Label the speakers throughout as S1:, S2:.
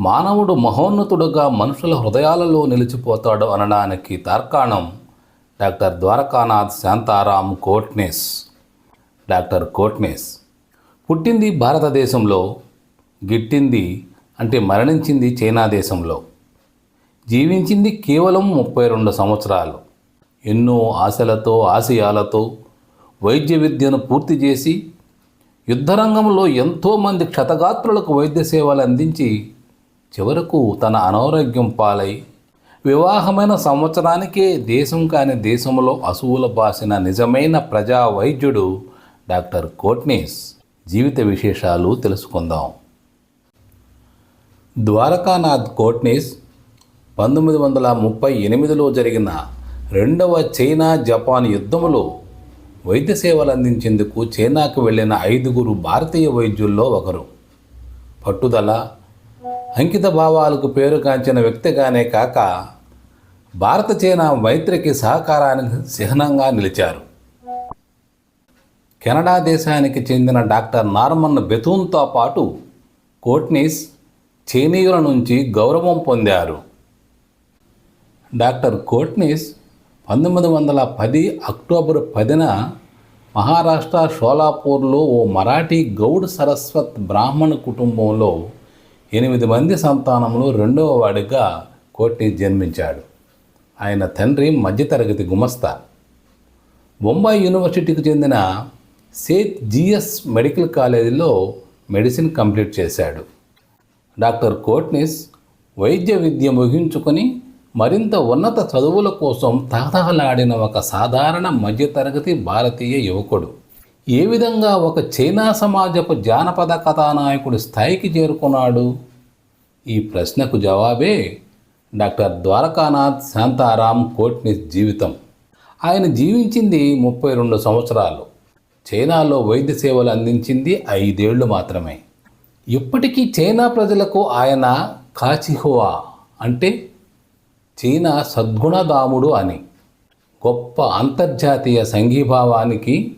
S1: మానవుడు మహోన్నతుడుగా మనుషుల హృదయాలలో నిలిచిపోతాడు అనడానికి తార్కాణం డాక్టర్ ద్వారకానాథ్ శాంతారాం కోట్నేస్. డాక్టర్ కోట్నేస్ పుట్టింది భారతదేశంలో గిట్టింది అంటే మరణించింది చైనా దేశంలో. జీవించింది కేవలం ముప్పై రెండు సంవత్సరాలు. ఎన్నో ఆశలతో ఆశయాలతో వైద్య విద్యను పూర్తి చేసి యుద్ధరంగంలో ఎంతోమంది క్షతగాత్రులకు వైద్య సేవలు అందించి చివరకు తన అనారోగ్యం పాలై వివాహమైన సంవత్సరానికే దేశం కాని దేశంలో అసువుల బాసిన నిజమైన ప్రజా వైద్యుడు డాక్టర్ కోట్నీస్ జీవిత విశేషాలు తెలుసుకుందాం. ద్వారకానాథ్ కోట్నీస్ పంతొమ్మిది వందల ముప్పై ఎనిమిదిలో జరిగిన రెండవ చైనా జపాన్ యుద్ధంలో వైద్య సేవలు అందించేందుకు చైనాకు వెళ్ళిన ఐదుగురు భారతీయ వైద్యుల్లో ఒకరు. పట్టుదల అంకిత భావాలకు పేరుగాంచిన వ్యక్తిగానే కాక భారత చైనా మైత్రికి సహకారానికి చిహ్నంగా నిలిచారు. కెనడా దేశానికి చెందిన డాక్టర్ నార్మన్ బెతూన్తో పాటు కోట్నీస్ చైనీయుల నుంచి గౌరవం పొందారు. డాక్టర్ కోట్నీస్ పంతొమ్మిది వందల పది అక్టోబర్ పదిన మహారాష్ట్ర షోలాపూర్లో ఓ మరాఠీ గౌడ్ సరస్వత్ బ్రాహ్మణ కుటుంబంలో ఎనిమిది మంది సంతానంలో రెండవ వాడిగా కోటి జన్మించాడు. ఆయన తండ్రి మధ్యతరగతి గుమస్తా. బొంబాయి యూనివర్సిటీకి చెందిన సేత్ జిఎస్ మెడికల్ కాలేజీలో మెడిసిన్ కంప్లీట్ చేశాడు. డాక్టర్ కోట్నిస్ వైద్య విద్య ముగించుకొని మరింత ఉన్నత చదువుల కోసం తహతహలాడిన ఒక సాధారణ మధ్యతరగతి భారతీయ యువకుడు. ఏ విధంగా ఒక చైనా సమాజపు జానపద కథానాయకుడి స్థాయికి చేరుకున్నాడు? ఈ ప్రశ్నకు జవాబే డాక్టర్ ద్వారకానాథ్ శాంతారాం కోట్నిస్ జీవితం. ఆయన జీవించింది ముప్పై రెండు సంవత్సరాలు. చైనాలో వైద్య సేవలు అందించింది ఐదేళ్ళు మాత్రమే. ఇప్పటికీ చైనా ప్రజలకు ఆయన కాచిహువా అంటే చైనా సద్గుణదాముడు అని. గొప్ప అంతర్జాతీయ సంఘీభావానికి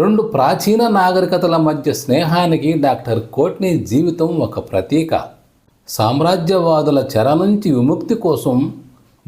S1: రెండు ప్రాచీన నాగరికతల మధ్య స్నేహానికి డాక్టర్ కోట్నీ జీవితం ఒక ప్రతీక. సామ్రాజ్యవాదుల చెర నుంచి విముక్తి కోసం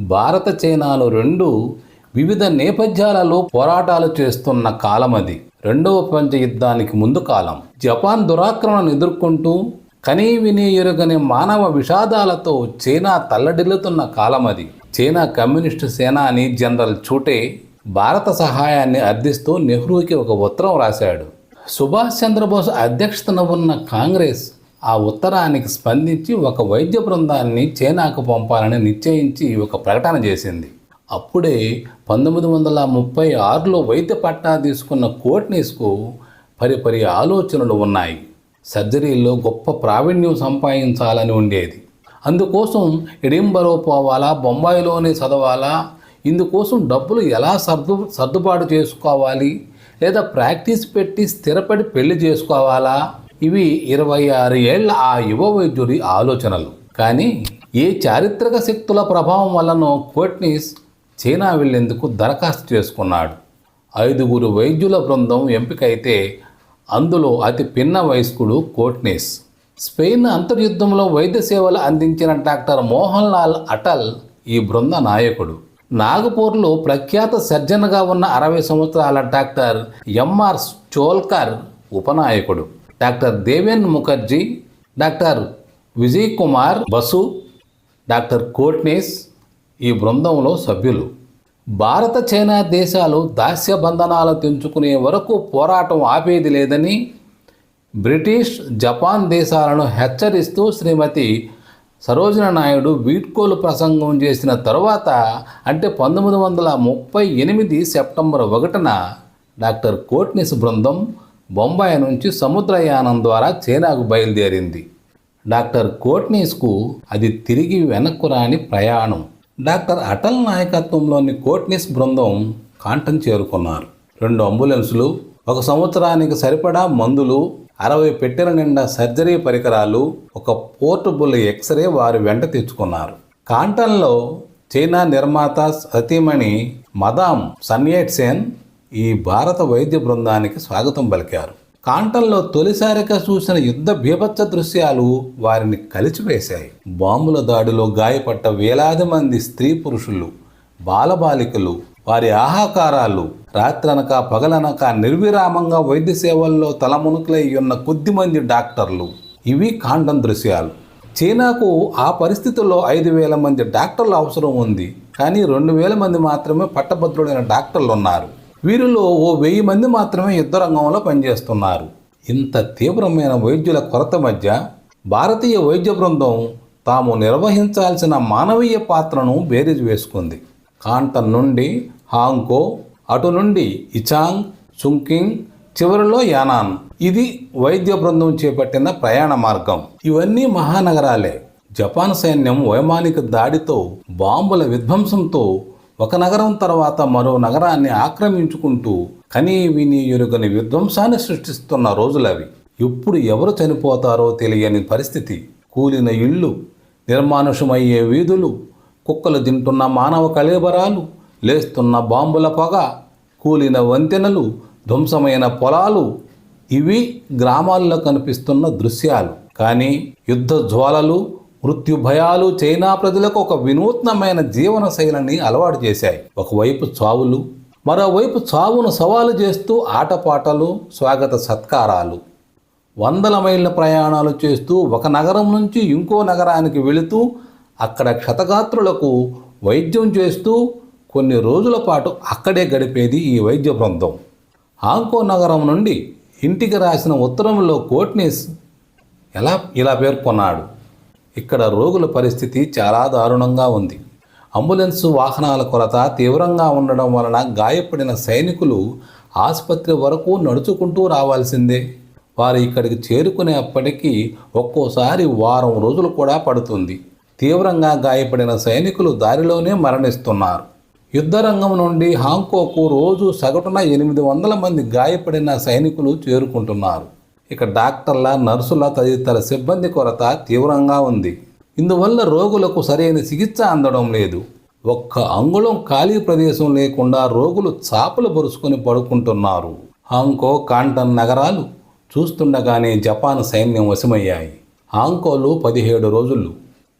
S1: భారత చైనాలు రెండు వివిధ నేపథ్యాలలో పోరాటాలు చేస్తున్న కాలం అది. రెండవ ప్రపంచ యుద్ధానికి ముందు కాలం. జపాన్ దురాక్రమణను ఎదుర్కొంటూ కనీ విని ఎరుగని మానవ విషాదాలతో చైనా తల్లడిల్లుతున్న కాలం అది. చైనా కమ్యూనిస్టు సేనాని జనరల్ చూటే భారత సహాయాన్ని అర్థిస్తూ నెహ్రూకి ఒక ఉత్తరం రాశాడు. సుభాష్ చంద్రబోస్ అధ్యక్షతన ఉన్న కాంగ్రెస్ ఆ ఉత్తరానికి స్పందించి ఒక వైద్య బృందాన్ని చైనాకు పంపాలని నిశ్చయించి ఒక ప్రకటన చేసింది. అప్పుడే పంతొమ్మిది వందల ముప్పై ఆరులో వైద్య పట్టా తీసుకున్న కోట్నీస్కు పరిపరి ఆలోచనలు ఉన్నాయి. సర్జరీల్లో గొప్ప ప్రావీణ్యం సంపాదించాలని ఉండేది. అందుకోసం ఎడింబరో పోవాలా బొంబాయిలోనే చదవాలా ఇందుకోసం డబ్బులు ఎలా సర్దు సర్దుబాటు చేసుకోవాలి? లేదా ప్రాక్టీస్ పెట్టి స్థిరపడి పెళ్ళి చేసుకోవాలా? ఇవి ఇరవై ఆరు ఏళ్ళ ఆ యువ వైద్యుడి ఆలోచనలు. కానీ ఏ చారిత్రక శక్తుల ప్రభావం వల్లనో కోట్నీస్ చైనా వెళ్ళేందుకు దరఖాస్తు చేసుకున్నాడు. ఐదుగురు వైద్యుల బృందం ఎంపికైతే అందులో అతి పిన్న వయస్కుడు కోట్నీస్. స్పెయిన్ అంతర్యుద్ధంలో వైద్య సేవలు అందించిన డాక్టర్ మోహన్ లాల్ అటల్ ఈ బృంద నాయకుడు. నాగపూర్లో ప్రఖ్యాత సర్జన్గా ఉన్న అరవై సంవత్సరాల doctor MR Cholkar ఉపనాయకుడు. Doctor Deben Mukherjee doctor Vijay Kumar Basu doctor Kotnis ఈ బృందంలో సభ్యులు. భారత చైనా దేశాలు దాస్య బంధనాలు తెంచుకునే వరకు పోరాటం ఆపేది లేదని బ్రిటిష్ జపాన్ దేశాలను హెచ్చరిస్తూ శ్రీమతి సరోజన నాయుడు వీడ్కోలు ప్రసంగం చేసిన తరువాత అంటే పంతొమ్మిది వందల ముప్పై ఎనిమిది సెప్టెంబర్ ఒకటిన డాక్టర్ కోట్నిస్ బృందం బొంబాయి నుంచి సముద్రయానం ద్వారా చైనాకు బయలుదేరింది. డాక్టర్ కోట్నీస్కు అది తిరిగి వెనక్కు రాని ప్రయాణం. డాక్టర్ అటల్ నాయకత్వంలోని కోట్నీస్ బృందం కాంటం చేరుకున్నారు. రెండు అంబులెన్సులు ఒక సంవత్సరానికి సరిపడా మందులు అరవై పెట్టెల నిండా సర్జరీ పరికరాలు ఒక పోర్టబుల్ ఎక్స్రే వారి వెంట తెచ్చుకున్నారు. కాంటన్లో చైనా నిర్మాత సతీమణి మదాం సన్యేట్ సేన్ ఈ భారత వైద్య బృందానికి స్వాగతం పలికారు. కాంటంలో తొలిసారిగా చూసిన యుద్ధ బీభత్స దృశ్యాలు వారిని కలిచివేశాయి. బాంబుల దాడిలో గాయపడ్డ వేలాది మంది స్త్రీ పురుషులు బాలబాలికలు వారి ఆహాకారాలు రాత్రనక పగలనక నిర్విరామంగా వైద్య సేవల్లో తలమునుకులై ఉన్న కొద్దిమంది డాక్టర్లు. ఇవి కాండం దృశ్యాలు. చైనాకు ఆ పరిస్థితుల్లో ఐదు వేల మంది డాక్టర్ల అవసరం ఉంది. కానీ రెండు వేల మంది మాత్రమే పట్టభద్రుడైన డాక్టర్లు ఉన్నారు వీరిలో ఓ వెయ్యి మంది మాత్రమే యుద్ధ రంగంలో పనిచేస్తున్నారు. ఇంత తీవ్రమైన వైద్యుల కొరత మధ్య భారతీయ వైద్య బృందం తాము నిర్వహించాల్సిన మానవీయ పాత్రను బేరీజు వేసుకుంది. కాంటన్ నుండి హాంకో అటు నుండి ఇచాంగ్ చుంకింగ్ చివరిలో యానాన్. ఇది వైద్య బృందం చేపట్టిన ప్రయాణ మార్గం. ఇవన్నీ మహానగరాలే. జపాన్ సైన్యం వైమానిక దాడితో బాంబుల విధ్వంసంతో ఒక నగరం తర్వాత మరో నగరాన్ని ఆక్రమించుకుంటూ కనీ విని ఎరుగని విధ్వంసాన్ని సృష్టిస్తున్న రోజులవి. ఎప్పుడు ఎవరు చనిపోతారో తెలియని పరిస్థితి. కూలిన ఇళ్ళు నిర్మానుషమయ్యే వీధులు కుక్కలు తింటున్న మానవ కళేబరాలు లేస్తున్న బాంబుల పొగ కూలిన వంతెనలు ధ్వంసమైన పొలాలు ఇవి గ్రామాల్లో కనిపిస్తున్న దృశ్యాలు. కానీ యుద్ధ జ్వాలలు మృత్యు భయాలు చైనా ప్రజలకు ఒక వినూత్నమైన జీవన శైలిని అలవాటు చేశాయి. ఒకవైపు చావులు మరోవైపు చావును సవాలు చేస్తూ ఆటపాటలు స్వాగత సత్కారాలు. వందల మైళ్ళ ప్రయాణాలు చేస్తూ ఒక నగరం నుంచి ఇంకో నగరానికి వెళుతూ అక్కడ క్షతగాత్రులకు వైద్యం చేస్తూ కొన్ని రోజుల పాటు అక్కడే గడిపేది ఈ వైద్య బృందం. హాంకో నగరం నుండి ఇంటికి రాసిన ఉత్తరంలో కోట్నీస్ ఎలా ఇలా పేర్కొన్నాడు. ఇక్కడ రోగుల పరిస్థితి చాలా దారుణంగా ఉంది. అంబులెన్సు వాహనాల కొరత తీవ్రంగా ఉండడం వలన గాయపడిన సైనికులు ఆసుపత్రి వరకు నడుచుకుంటూ రావాల్సిందే. వారు ఇక్కడికి చేరుకునేప్పటికీ ఒక్కోసారి వారం రోజులు కూడా పడుతుంది. తీవ్రంగా గాయపడిన సైనికులు దారిలోనే మరణిస్తున్నారు. యుద్ధరంగం నుండి హాంకోకు రోజు సగటున ఎనిమిది వందల మంది గాయపడిన సైనికులు చేరుకుంటున్నారు. ఇక డాక్టర్ల నర్సుల తదితర సిబ్బంది కొరత తీవ్రంగా ఉంది. ఇందువల్ల రోగులకు సరైన చికిత్స అందడం లేదు. ఒక్క అంగుళం ఖాళీ ప్రదేశం లేకుండా రోగులు చాపలు పరుచుకొని పడుకుంటున్నారు. హాంకో కాంటన్ నగరాలు చూస్తుండగానే జపాన్ సైన్యం వశమయ్యాయి. హాంకోలు పదిహేడు రోజులు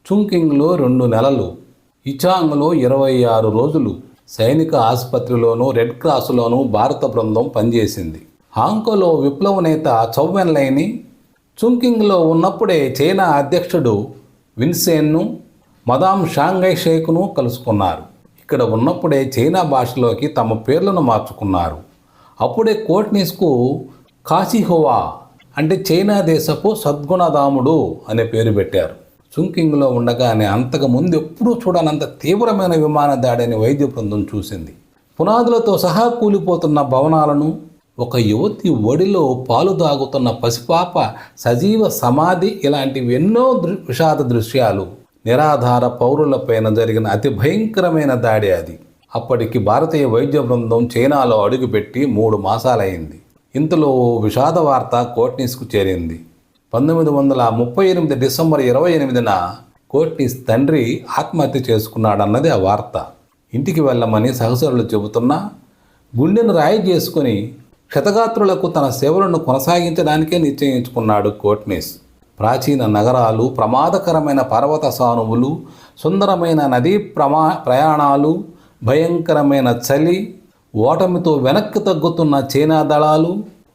S1: చుంకింగ్లో రెండు నెలలు ఇచాంగ్లో ఇరవై ఆరు రోజులు సైనిక ఆసుపత్రిలోనూ రెడ్ క్రాస్లోనూ భారత బృందం పనిచేసింది. హాంకోలో విప్లవ నేత చౌవెన్లైని చుంకింగ్లో ఉన్నప్పుడే చైనా అధ్యక్షుడు విన్సేన్ను మదాం షాంఘై షేక్ను కలుసుకున్నారు. ఇక్కడ ఉన్నప్పుడే చైనా భాషలోకి తమ పేర్లను మార్చుకున్నారు. అప్పుడే కోట్నీస్కు కాశీహువా అంటే చైనా దేశపు సద్గుణధాముడు అనే పేరు పెట్టారు. చుంకింగ్లో ఉండగానే అంతకుముందు ఎప్పుడూ చూడనంత తీవ్రమైన విమాన దాడిని వైద్య బృందం చూసింది. పునాదులతో సహా కూలిపోతున్న భవనాలను ఒక యువతి ఒడిలో పాలు తాగుతున్న పసిపాప సజీవ సమాధి ఇలాంటివి ఎన్నో దృ విషాద దృశ్యాలు. నిరాధార పౌరులపైన జరిగిన అతి భయంకరమైన దాడి అది. అప్పటికి భారతీయ వైద్య బృందం చైనాలో అడుగుపెట్టి మూడు మాసాలైంది. ఇంతలో ఓ విషాద వార్త కోట్నీస్కు చేరింది. పంతొమ్మిది వందల ముప్పై ఎనిమిది డిసెంబర్ ఇరవై ఎనిమిదిన కోట్నీస్ తండ్రి ఆత్మహత్య చేసుకున్నాడన్నది ఆ వార్త. ఇంటికి వెళ్ళమని సహచరులు చెబుతున్నా గుండెను రాయి చేసుకుని క్షతగాత్రులకు తన సేవలను కొనసాగించడానికే నిశ్చయించుకున్నాడు కోట్నీస్ ప్రాచీన నగరాలు ప్రమాదకరమైన పర్వత సానువులు సుందరమైన నదీ ప్రమా ప్రయాణాలు భయంకరమైన చలి ఓటమితో వెనక్కి తగ్గుతున్న చైనా దళాలు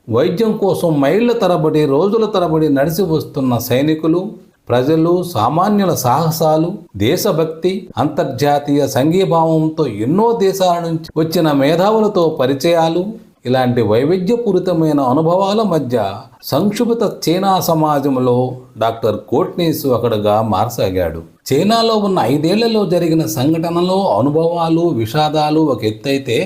S1: వైద్యం కోసం మైళ్ళ తరబడి రోజుల తరబడి నడిచి వస్తున్న సైనికులు ప్రజలు సామాన్యుల సాహసాలు దేశభక్తి అంతర్జాతీయ సంఘీభావంతో ఎన్నో దేశాల నుంచి వచ్చిన మేధావులతో పరిచయాలు ఇలాంటి వైవిధ్యపూరితమైన అనుభవాల మధ్య సంక్షుభిత చైనా సమాజంలో డాక్టర్ కోట్నీస్ ఒకడుగా మారసాగాడు. చైనాలో ఉన్న ఐదేళ్ళలో జరిగిన సంఘటనలు అనుభవాలు విషాదాలు ఒక ఎత్తైతే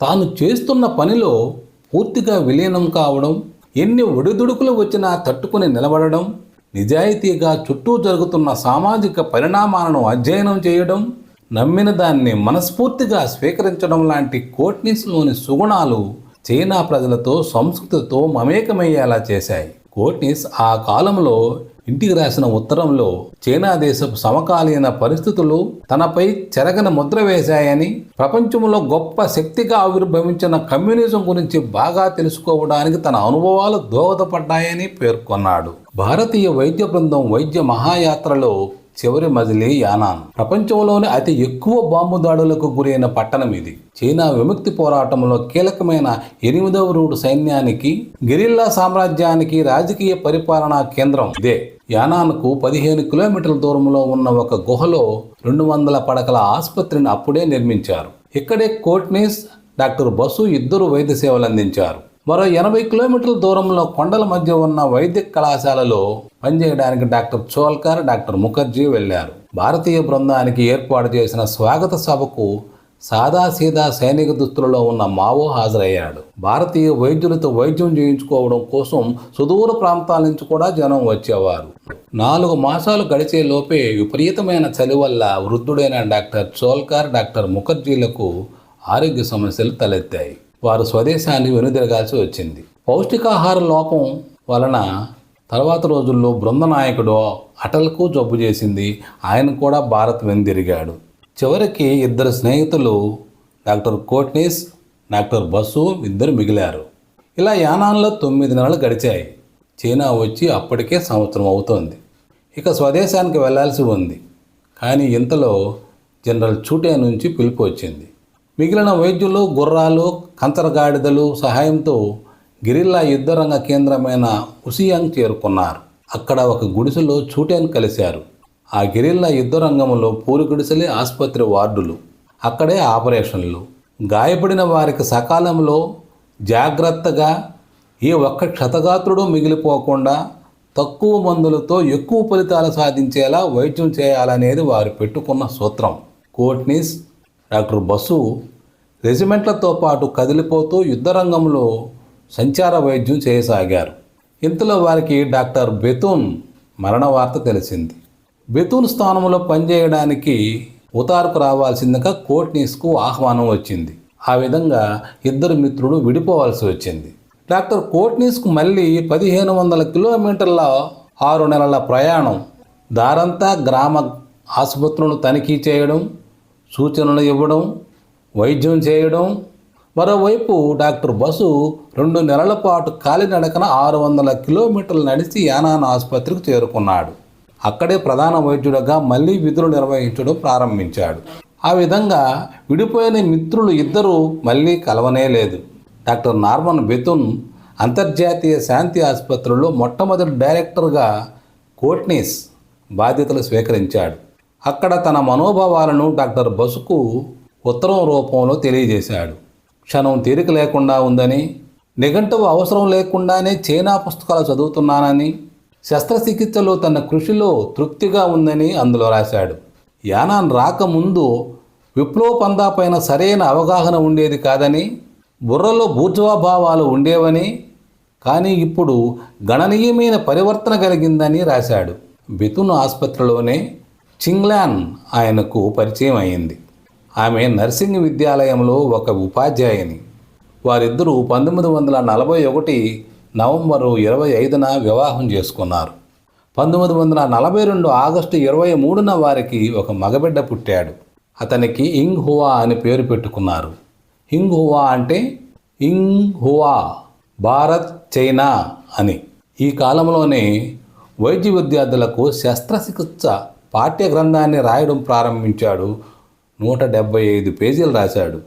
S1: తాను చేస్తున్న పనిలో పూర్తిగా విలీనం కావడం ఎన్ని ఒడిదుడుకులు వచ్చినా తట్టుకుని నిలబడడం నిజాయితీగా చుట్టూ జరుగుతున్న సామాజిక పరిణామాలను అధ్యయనం చేయడం నమ్మిన దాన్ని మనస్ఫూర్తిగా స్వీకరించడం లాంటి కోట్నీస్లోని సుగుణాలు చైనా ప్రజలతో సంస్కృతితో మమేకమయ్యేలా చేశాయి. కోట్నీస్ ఆ కాలంలో ఇంటికి రాసిన ఉత్తరంలో చైనా దేశపు సమకాలీన పరిస్థితులు తనపై చెరగని ముద్ర వేశాయని ప్రపంచంలో గొప్ప శక్తిగా ఆవిర్భవించిన కమ్యూనిజం గురించి బాగా తెలుసుకోవడానికి తన అనుభవాలు దోహదపడ్డాయని పేర్కొన్నాడు. భారతీయ వైద్య బృందం వైద్య మహాయాత్రలో చివరి మజిలీ యానాన్. ప్రపంచంలోనే అతి ఎక్కువ బాంబు దాడులకు గురైన పట్టణం ఇది. చైనా విముక్తి పోరాటంలో కీలకమైన ఎనిమిదవ రూడు సైన్యానికి గెరిల్లా సామ్రాజ్యానికి రాజకీయ పరిపాలనా కేంద్రం ఇదే. యానాన్కు పదిహేను కిలోమీటర్ల దూరంలో ఉన్న ఒక గుహలో రెండు వందల పడకల ఆసుపత్రిని అప్పుడే నిర్మించారు. ఇక్కడే కోట్నీస్ డాక్టర్ బసు ఇద్దరు వైద్య సేవలు అందించారు మరో ఎనభై కిలోమీటర్ల దూరంలో కొండల మధ్య ఉన్న వైద్య కళాశాలలో పనిచేయడానికి డాక్టర్ చోల్కర్ డాక్టర్ ముఖర్జీ వెళ్ళారు భారతీయ బృందానికి ఏర్పాటు చేసిన స్వాగత సభకు సాదాసీదా సైనిక దుస్తులలో ఉన్న మావో హాజరయ్యాడు. భారతీయ వైద్యులతో వైద్యం చేయించుకోవడం కోసం సుదూర ప్రాంతాల నుంచి కూడా జనం వచ్చేవారు. నాలుగు మాసాలు గడిచే లోపే విపరీతమైన చలి వల్ల వృద్ధుడైన డాక్టర్ చోల్కర్ డాక్టర్ ముఖర్జీలకు ఆరోగ్య సమస్యలు తలెత్తాయి. వారు స్వదేశానికి వెనుదిరగాల్సి వచ్చింది. పౌష్టికాహార లోపం వలన తర్వాత రోజుల్లో బృంద నాయకుడు అటల్కు జబ్బు చేసింది. ఆయన కూడా భారత్ వెనుదిరిగాడు. చివరికి ఇద్దరు స్నేహితులు డాక్టర్ కోట్నీస్ డాక్టర్ బసు ఇద్దరు మిగిలారు. ఇలా యానాంలో తొమ్మిది నెలలు గడిచాయి. చైనా వచ్చి అప్పటికే సంవత్సరం అవుతోంది. ఇక స్వదేశానికి వెళ్ళాల్సి ఉంది. కానీ ఇంతలో జనరల్ చూటే నుంచి పిలుపు వచ్చింది. మిగిలిన వైద్యులు గుర్రాలు కంచరగాడిదలు సహాయంతో గిరిల్లా యుద్ధరంగ కేంద్రమైన ఉసియాంగ్ చేరుకున్నారు. అక్కడ ఒక గుడిసెలో చూటేన్ కలిశారు. ఆ గిరిల్లా యుద్ధరంగంలో పూరి గుడిసెలే ఆసుపత్రి వార్డులు. అక్కడే ఆపరేషన్లు. గాయపడిన వారికి సకాలంలో జాగ్రత్తగా ఏ ఒక్క క్షతగాత్రుడు మిగిలిపోకుండా తక్కువ మందులతో ఎక్కువ ఫలితాలు సాధించేలా వైద్యం చేయాలనేది వారు పెట్టుకున్న సూత్రం. కోట్నీస్ డాక్టర్ బసు రెజిమెంట్లతో పాటు కదిలిపోతూ యుద్ధరంగంలో సంచార వైద్యం చేయసాగారు. ఇంతలో వారికి డాక్టర్ బెతూన్ మరణ వార్త తెలిసింది. బెతూన్ స్థానంలో పనిచేయడానికి ఉతారుకు రావాల్సిందిగా కోట్నీస్కు ఆహ్వానం వచ్చింది. ఆ విధంగా ఇద్దరు మిత్రులు విడిపోవాల్సి వచ్చింది. డాక్టర్ కోట్నీస్కు మళ్ళీ పదిహేను వందల కిలోమీటర్ల ఆరు నెలల ప్రయాణం దారంతా గ్రామ ఆసుపత్రులను తనిఖీ చేయడం సూచనలు ఇవ్వడం వైద్యం చేయడం. మరోవైపు డాక్టర్ బసు రెండు నెలల పాటు కాలినడకన ఆరు వందల కిలోమీటర్లు నడిచి యానాన్ ఆసుపత్రికి చేరుకున్నాడు. అక్కడే ప్రధాన వైద్యుడిగా మళ్ళీ విధులు నిర్వహించడం ప్రారంభించాడు. ఆ విధంగా విడిపోయిన మిత్రులు ఇద్దరూ మళ్ళీ కలవనే లేదు. డాక్టర్ నార్మన్ బెతున్ అంతర్జాతీయ శాంతి ఆసుపత్రిలో మొట్టమొదటి డైరెక్టర్గా కోట్నీస్ బాధ్యతలు స్వీకరించాడు. అక్కడ తన మనోభావాలను డాక్టర్ బసుకు ఉత్తరం రూపంలో తెలియజేశాడు. క్షణం తీరిక లేకుండా ఉందని నిఘంటువు అవసరం లేకుండానే చైనా పుస్తకాలు చదువుతున్నానని శస్త్రచికిత్సలో తన కృషిలో తృప్తిగా ఉందని అందులో రాశాడు. యానాన్ రాకముందు విప్లవ పైన సరైన అవగాహన ఉండేది కాదని బుర్రలో భూర్జవాభావాలు ఉండేవని కానీ ఇప్పుడు గణనీయమైన పరివర్తన కలిగిందని రాశాడు. బితున్ ఆసుపత్రిలోనే చింగ్లాన్ ఆయనకు పరిచయం అయింది. ఆమె నర్సింగ్ విద్యాలయంలో ఒక ఉపాధ్యాయుని. వారిద్దరూ పంతొమ్మిది వందల నలభై ఒకటి నవంబరు ఇరవై ఐదున వివాహం చేసుకున్నారు. పంతొమ్మిది వందల నలభై రెండు ఆగస్టు ఇరవై మూడున వారికి ఒక మగబిడ్డ పుట్టాడు. అతనికి ఇంగ్ హువా అని పేరు పెట్టుకున్నారు. ఇంగ్ హువా అంటే ఇంగ్ హువా భారత్ చైనా అని. ఈ కాలంలోనే వైద్య విద్యార్థులకు శస్త్రచికిత్స పాఠ్య గ్రంథాన్ని రాయడం ప్రారంభించాడు. నూట డెబ్బై ఐదు పేజీలు రాశాడు.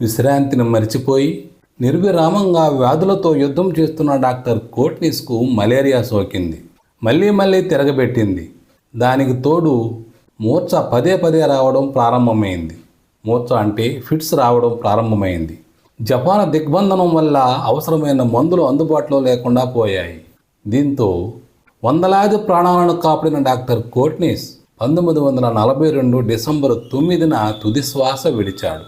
S1: విశ్రాంతిని మరిచిపోయి నిర్విరామంగా వ్యాధులతో యుద్ధం చేస్తున్న డాక్టర్ కోట్నిస్కు మలేరియా సోకింది. మళ్ళీ మళ్ళీ తిరగబెట్టింది. దానికి తోడు మూర్ఛ పదే పదే రావడం ప్రారంభమైంది. మూర్ఛ అంటే ఫిట్స్ రావడం ప్రారంభమైంది. జపాన్ దిగ్బంధనం వల్ల అవసరమైన మందులు అందుబాటులో లేకుండా పోయాయి. దీంతో వందలాది ప్రాణాలను కాపాడిన డాక్టర్ కోట్నీస్ పంతొమ్మిది వందల నలభై రెండు డిసెంబర్ తొమ్మిదిన తుది శ్వాస విడిచాడు.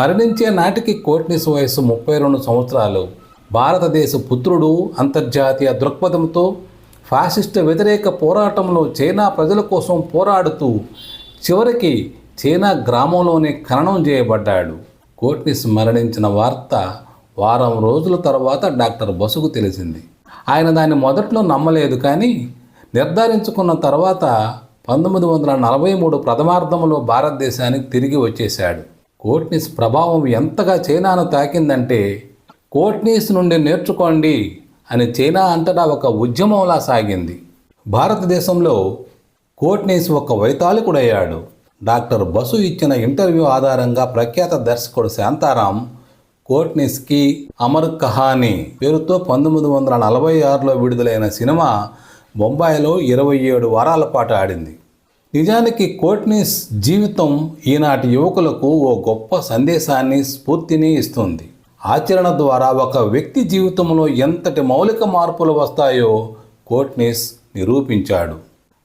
S1: మరణించే నాటికి కోట్నిస్ వయసు ముప్పై రెండు సంవత్సరాలు. భారతదేశ పుత్రుడు అంతర్జాతీయ దృక్పథంతో ఫాసిస్ట్ వ్యతిరేక పోరాటంలో చైనా ప్రజల కోసం పోరాడుతూ చివరికి చైనా గ్రామంలోనే ఖననం చేయబడ్డాడు. కోట్నిస్ మరణించిన వార్త వారం రోజుల తర్వాత డాక్టర్ బసుకు తెలిసింది. ఆయన దాన్ని మొదట్లో నమ్మలేదు కానీ నిర్ధారించుకున్న తర్వాత పంతొమ్మిది వందల నలభై మూడు ప్రథమార్థంలో భారతదేశానికి తిరిగి వచ్చేశాడు. కోట్నీస్ ప్రభావం ఎంతగా చైనాను తాకిందంటే కోట్నీస్ నుండి నేర్చుకోండి అని చైనా అంతటా ఒక ఉద్యమంలా సాగింది. భారతదేశంలో కోట్నీస్ ఒక వైతాళికుడయ్యాడు. డాక్టర్ బసు ఇచ్చిన ఇంటర్వ్యూ ఆధారంగా ప్రఖ్యాత దర్శకుడు శాంతారాం కోట్నిస్కి అమర్ కహానీ పేరుతో పంతొమ్మిది వందల నలభై ఆరులో విడుదలైన సినిమా బొంబాయిలో ఇరవై ఏడు వారాల పాటు ఆడింది. నిజానికి కోట్నీస్ జీవితం ఈనాటి యువకులకు ఓ గొప్ప సందేశాన్ని స్ఫూర్తిని ఇస్తుంది. ఆచరణ ద్వారా ఒక వ్యక్తి జీవితంలో ఎంతటి మౌలిక మార్పులు వస్తాయో కోట్నీస్ నిరూపించాడు.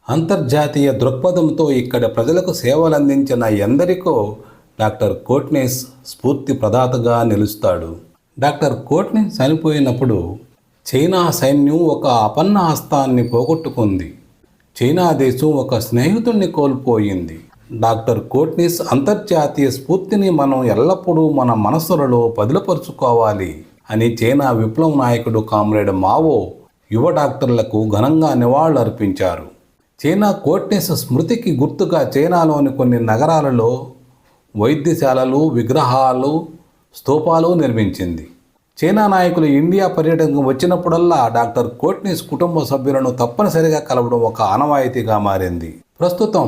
S1: అంతర్జాతీయ దృక్పథంతో ఇక్కడ ప్రజలకు సేవలందించిన ఎందరికో డాక్టర్ కోట్నీస్ స్ఫూర్తి ప్రదాతగా నిలుస్తాడు. డాక్టర్ కోట్నిస్ చనిపోయినప్పుడు చైనా సైన్యం ఒక అపన్న హస్తాన్ని పోగొట్టుకుంది. చైనా దేశం ఒక స్నేహితుడిని కోల్పోయింది. డాక్టర్ కోట్నిస్ అంతర్జాతీయ స్ఫూర్తిని మనం ఎల్లప్పుడూ మన మనసులలో పదిలపరుచుకోవాలి అని చైనా విప్లవ నాయకుడు కామ్రేడ్ మావో యువ డాక్టర్లకు ఘనంగా నివాళులర్పించారు. చైనా కోట్నిస్ స్మృతికి గుర్తుగా చైనాలోని కొన్ని నగరాలలో వైద్యశాలలు విగ్రహాలు స్తూపాలు నిర్మించింది. చైనా నాయకులు ఇండియా పర్యటనకు వచ్చినప్పుడల్లా డాక్టర్ కోట్నిస్ కుటుంబ సభ్యులను తప్పనిసరిగా కలవడం ఒక ఆనవాయితీగా మారింది. ప్రస్తుతం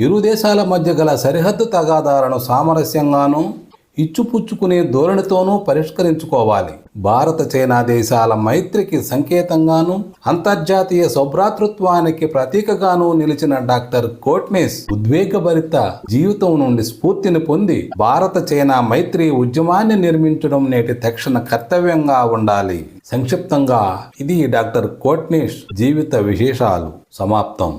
S1: ఇరు దేశాల మధ్య గల సరిహద్దు తగాదాలను సామరస్యంగానూ ఇచ్చుపుచ్చుకునే ధోరణితోనూ పరిష్కరించుకోవాలి. భారత చైనా దేశాల మైత్రికి సంకేతంగాను అంతర్జాతీయ సౌభ్రాతృత్వానికి ప్రతీకగాను నిలిచిన డాక్టర్ కోట్నిస్ ఉద్వేగభరిత జీవితం నుండి స్ఫూర్తిని పొంది భారత చైనా మైత్రి ఉద్యమాన్ని నిర్మించడం నేటి తక్షణ కర్తవ్యంగా ఉండాలి. సంక్షిప్తంగా ఇది డాక్టర్ కోట్నేష్ జీవిత విశేషాలు. సమాప్తం.